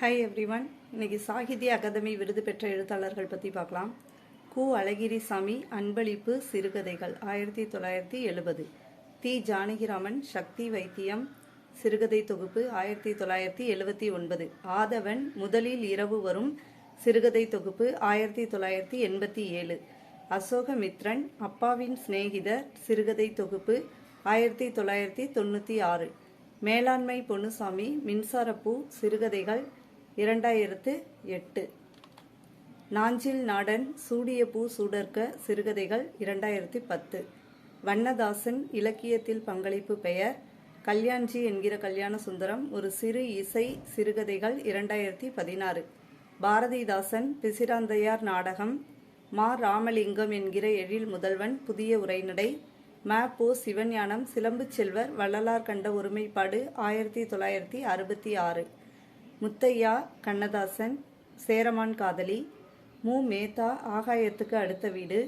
Hi everyone இன்னைக்கு சாகித்ய அகாதமி விருது பெற்ற எழுத்தாளர்கள் பற்றி பார்க்கலாம். கு. அழகிரிசாமி அன்பளிப்பு சிறுகதைகள் ஆயிரத்தி தொள்ளாயிரத்தி எழுபது. தி. ஜானகிராமன் சக்தி வைத்தியம் சிறுகதை தொகுப்பு ஆயிரத்தி தொள்ளாயிரத்தி எழுபத்தி ஒன்பது. ஆதவன் முதலில் இரவு வரும் சிறுகதை தொகுப்பு ஆயிரத்தி தொள்ளாயிரத்தி எண்பத்தி ஏழு. அசோகமித்ரன் அப்பாவின் சிநேகிதர் சிறுகதை தொகுப்பு ஆயிரத்தி தொள்ளாயிரத்தி தொண்ணூற்றி ஆறு. மேலாண்மை பொன்னுசாமி மின்சாரப்பூ சிறுகதைகள் இரண்டாயிரத்து எட்டு. நாஞ்சில் நாடன் சூடிய பூ சூடர்க்க சிறுகதைகள் இரண்டாயிரத்தி பத்து. வண்ணதாசன் இலக்கியத்தில் பங்களிப்பு பெயர் கல்யாண்ஜி என்கிற கல்யாண சுந்தரம் ஒரு சிறு இசை சிறுகதைகள் இரண்டாயிரத்தி பதினாறு. பாரதிதாசன் பிசிராந்தையார் நாடகம் மா ராமலிங்கம் என்கிற எழில் முதல்வன் புதிய உரைநடை ம போ சிவஞானம் சிலம்பு செல்வர் வள்ளலார் கண்ட ஒருமைப்பாடு ஆயிரத்தி தொள்ளாயிரத்தி அறுபத்தி ஆறு. முத்தையா கண்ணதாசன் சேரமான் காதலி மு. மேத்தா ஆகாயத்துக்கு அடுத்த வீடு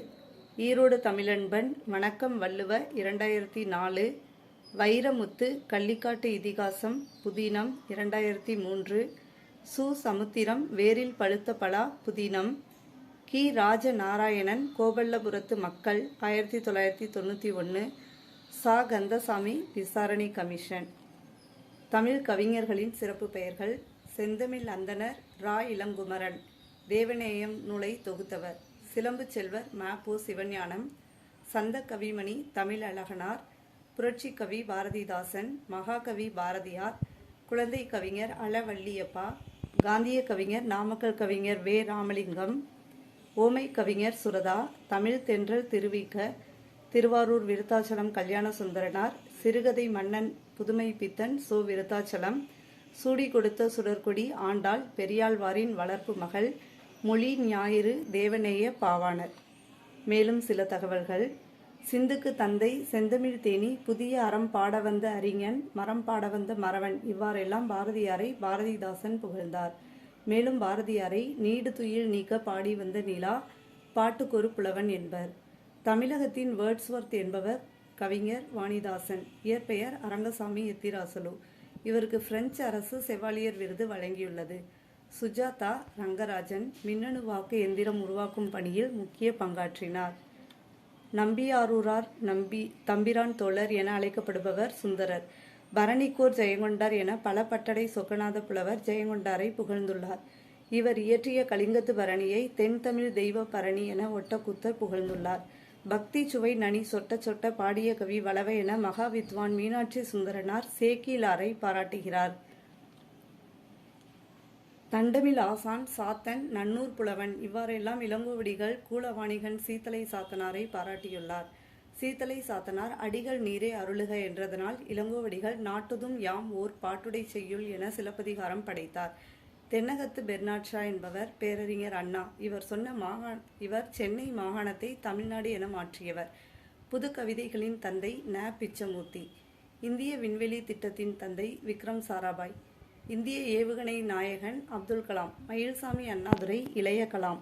ஈரோடு தமிழன்பன் வணக்கம் வள்ளுவ இரண்டாயிரத்தி நாலு வைரமுத்து கள்ளிக்காட்டு இதிகாசம் புதினம் இரண்டாயிரத்தி மூன்று சு. சமுத்திரம் வேரில் பழுத்த பலா புதினம் கி. ராஜ நாராயணன் கோபல்லபுரத்து மக்கள் ஆயிரத்தி தொள்ளாயிரத்தி தொண்ணூற்றி ஒன்று சா. கந்தசாமி விசாரணை கமிஷன். தமிழ் கவிஞர்களின் சிறப்பு பெயர்கள் செந்தமிழ் அந்தனர் ரா இளங்குமரன் தேவநேயம் நூலை தொகுத்தவர் சிலம்பு செல்வர் ம சிவஞானம் சந்த கவிமணி தமிழ் அழகனார் புரட்சி கவி பாரதிதாசன் மகாகவி பாரதியார் குழந்தை கவிஞர் அளவள்ளியப்பா காந்திய கவிஞர் நாமக்கல் கவிஞர் வே ராமலிங்கம் ஓமை கவிஞர் சுரதா தமிழ் தென்றல் திருவிக்க திருவாரூர் விருத்தாச்சலம் கல்யாண சுந்தரனார் சிறுகதை மன்னன் புதுமை பித்தன் சோ விருத்தாச்சலம் சூடி கொடுத்த சுடர்கொடி ஆண்டாள் பெரியாழ்வாரின் வளர்ப்பு மகள் மொழி ஞாயிறு தேவநேய பாவாணர். மேலும் சில தகவல்கள். சிந்துக்கு தந்தை செந்தமிழ் தேனி புதிய அறம் பாட வந்த அறிஞன் மரம் பாட வந்த மறவன் இவ்வாறெல்லாம் பாரதியாரை பாரதிதாசன் புகழ்ந்தார். மேலும் பாரதியாரை நீடு துயில் நீக்க பாடி வந்த நிலா பாட்டுக்கொரு புலவன் என்பர். தமிழகத்தின் வேர்ட்ஸ்வர்த் என்பவர் கவிஞர் வாணிதாசன். இயற்பெயர் அரங்கசாமி எத்திராசலு. இவருக்கு பிரெஞ்சு அரசு செவாலியர் விருது வழங்கியுள்ளது. சுஜாதா ரங்கராஜன் மின்னணு வாக்கு எந்திரம் உருவாக்கும் பணியில் முக்கிய பங்காற்றினார். நம்பியாரூரார் நம்பி தம்பிரான் தோழர் என அழைக்கப்படுபவர் சுந்தரர். பரணிக்கோர் ஜெயங்கொண்டார் என பல பட்டடை சொக்கநாத புலவர் ஜெயங்கொண்டாரை புகழ்ந்துள்ளார். இவர் இயற்றிய கலிங்கத்து பரணியை தென் தமிழ் தெய்வ பரணி என ஒட்டக்குத்தர் புகழ்ந்துள்ளார். பக்தி சுவை நனி சொட்ட சொட்ட பாடிய கவி வளவ என மகாவித்வான் மீனாட்சி சுந்தரனார் சேக்கிலாரை பாராட்டுகிறார். தண்டமில் ஆசான் சாத்தன் நன்னூர் புலவன் இவ்வாறெல்லாம் இளங்கோவடிகள் கூலவாணிகன் சீத்தலை சாத்தனாரை பாராட்டியுள்ளார். சீத்தலை சாத்தனார் அடிகள் நீரே அருளுக என்றதனால் இளங்கோவடிகள் நாட்டுதும் யாம் ஓர் பாட்டுடை செய்யுள் என சிலப்பதிகாரம் படைத்தார். தென்னகத்து பெர்னாட்ஷா என்பவர் பேரறிஞர் அண்ணா. இவர் சொன்ன மாகாண இவர் சென்னை மாகாணத்தை தமிழ்நாடு என மாற்றியவர். புது கவிதைகளின் தந்தை ந. பிச்சமூர்த்தி. இந்திய விண்வெளி திட்டத்தின் தந்தை விக்ரம் சாராபாய். இந்திய ஏவுகணை நாயகன் அப்துல் கலாம். மயில்சாமி அண்ணாதுரை இளைய கலாம்.